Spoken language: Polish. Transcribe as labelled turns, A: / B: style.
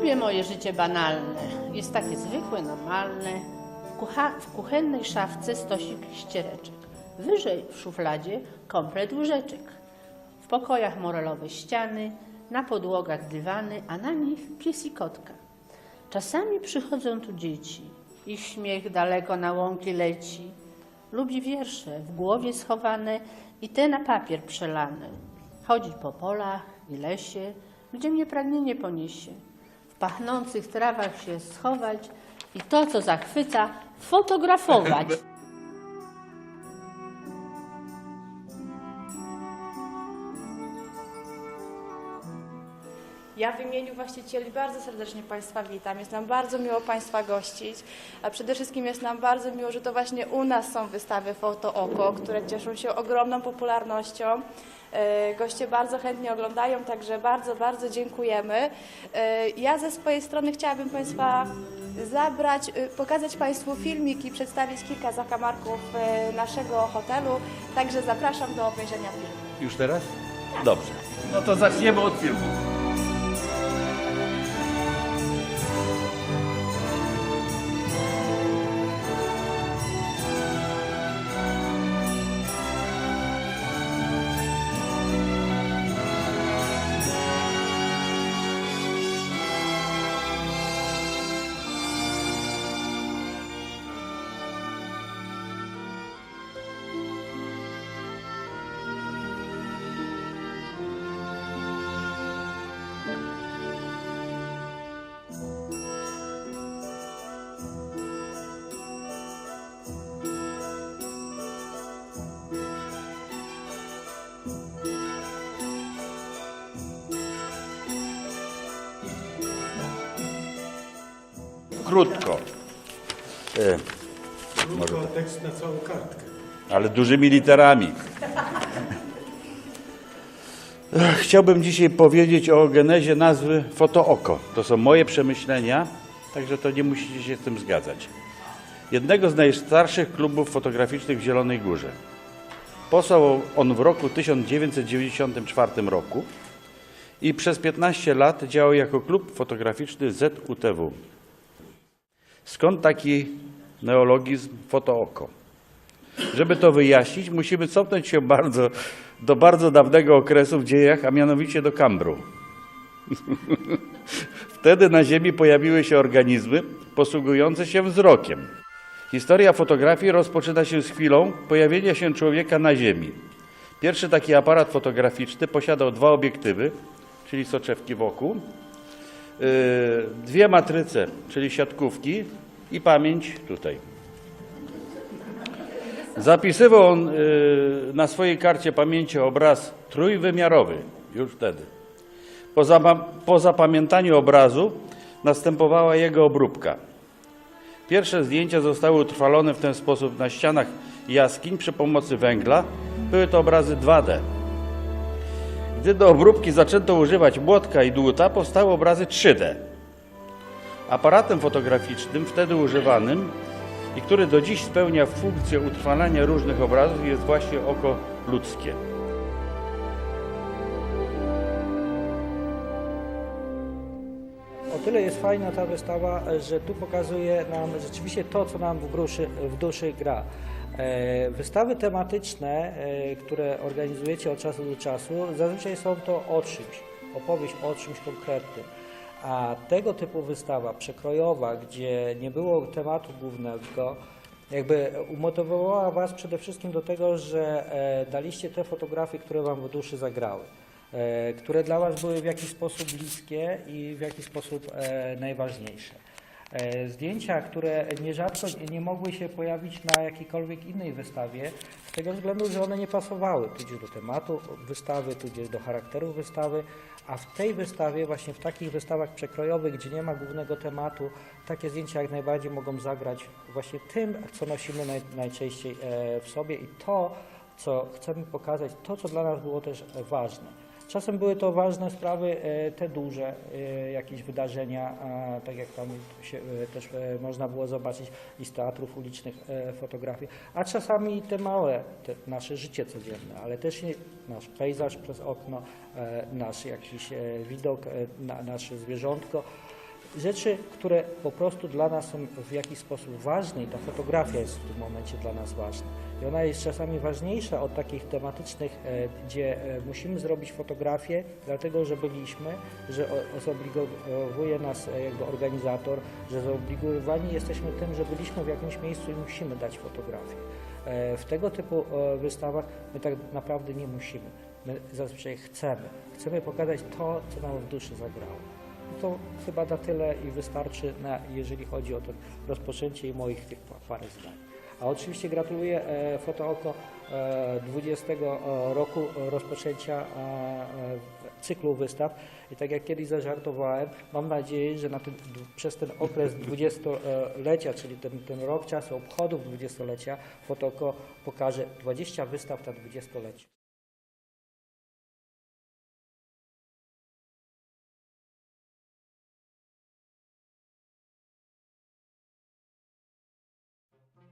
A: Lubię moje życie banalne. Jest takie zwykłe, normalne. W, kucha- w kuchennej szafce stosik ściereczek. Wyżej w szufladzie komplet łyżeczek. W pokojach morelowe ściany, na podłogach dywany, a na nich pies i kotka. Czasami przychodzą tu dzieci. Ich śmiech daleko na łąki leci. Lubi wiersze w głowie schowane i te na papier przelane. Chodzi po polach i lesie, gdzie mnie pragnienie poniesie. W pachnących trawach się schować i to, co zachwyca, fotografować.
B: Ja w imieniu właścicieli bardzo serdecznie Państwa witam. Jest nam bardzo miło Państwa gościć, a przede wszystkim jest nam bardzo miło, że to właśnie u nas są wystawy Foto Oko, które cieszą się ogromną popularnością. E, Goście bardzo chętnie oglądają, także bardzo, bardzo dziękujemy. E, Ja ze swojej strony chciałabym Państwa zabrać, e, pokazać Państwu filmik i przedstawić kilka zakamarków naszego hotelu, także zapraszam do obejrzenia filmu.
C: Już teraz? Dobrze. No to zaczniemy od filmu. Krótko. E, może
D: Krótko tekst na całą kartkę.
C: ale dużymi literami. Ech, Chciałbym dzisiaj powiedzieć o genezie nazwy Fotooko. To są moje przemyślenia, także to nie musicie się z tym zgadzać. Jednego z najstarszych klubów fotograficznych w Zielonej Górze. Powstał on w roku 1994 roku i przez 15 lat działał jako klub fotograficzny ZUTW. Skąd taki neologizm fotooko? Żeby to wyjaśnić, musimy cofnąć się bardzo, do bardzo dawnego okresu w dziejach, a mianowicie do Kambru. Wtedy na Ziemi pojawiły się organizmy posługujące się wzrokiem. Historia fotografii rozpoczyna się z chwilą pojawienia się człowieka na Ziemi. Pierwszy taki aparat fotograficzny posiadał dwa obiektywy, czyli soczewki wokół, yy, dwie matryce, czyli siatkówki i pamięć tutaj. Zapisywał on y, na swojej karcie pamięci obraz trójwymiarowy, już wtedy. Po zapamiętaniu obrazu następowała jego obróbka. Pierwsze zdjęcia zostały utrwalone w ten sposób na ścianach jaskiń przy pomocy węgla. Były to obrazy 2D. Gdy do obróbki zaczęto używać młotka i dłuta, powstały obrazy 3D. Aparatem fotograficznym wtedy używanym i który do dziś spełnia funkcję utrwalania różnych obrazów jest właśnie oko ludzkie.
E: Tyle jest fajna ta wystawa, że tu pokazuje nam rzeczywiście to, co nam w duszy, w duszy gra. E, Wystawy tematyczne, e, które organizujecie od czasu do czasu, zazwyczaj są to o czymś, opowieść o czymś konkretnym. A tego typu wystawa przekrojowa, gdzie nie było tematu głównego, jakby umotywowała Was przede wszystkim do tego, że e, daliście te fotografie, które Wam w duszy zagrały, które dla Was były w jakiś sposób bliskie i w jakiś sposób e, najważniejsze. E, Zdjęcia, które nierzadko nie mogły się pojawić na jakiejkolwiek innej wystawie, z tego względu, że one nie pasowały tudzież do tematu wystawy, tudzież do charakteru wystawy, a w tej wystawie, właśnie w takich wystawach przekrojowych, gdzie nie ma głównego tematu, takie zdjęcia jak najbardziej mogą zagrać właśnie tym, co nosimy naj, najczęściej e, w sobie i to, co chcemy pokazać, to, co dla nas było też e, ważne. Czasem były to ważne sprawy, e, te duże, e, jakieś wydarzenia, tak jak tam się e, też można było zobaczyć i z teatrów ulicznych fotografie, a czasami te małe, te nasze życie codzienne, ale też nasz pejzaż przez okno, nasz jakiś widok, na, nasze zwierzątko. Rzeczy, które po prostu dla nas są w jakiś sposób ważne i ta fotografia jest w tym momencie dla nas ważna. I ona jest czasami ważniejsza od takich tematycznych, e, gdzie e, musimy zrobić fotografię, dlatego że byliśmy, że zobligowuje nas e, jakby organizator, że zobligowani jesteśmy tym, że byliśmy w jakimś miejscu i musimy dać fotografię. W tego typu wystawach my tak naprawdę nie musimy. My zazwyczaj chcemy. Chcemy pokazać to, co nam w duszy zagrało. To chyba na tyle i wystarczy, na, jeżeli chodzi o to rozpoczęcie i moich tych pa- parę zdań. A oczywiście gratuluję e, Fotooko e, 20 roku rozpoczęcia e, e, cyklu wystaw. I tak jak kiedyś zażartowałem, mam nadzieję, że na ten, przez ten okres dwudziestolecia, czyli ten, ten rok czasu obchodów dwudziestolecia, Fotooko pokaże 20 wystaw na dwudziestolecie.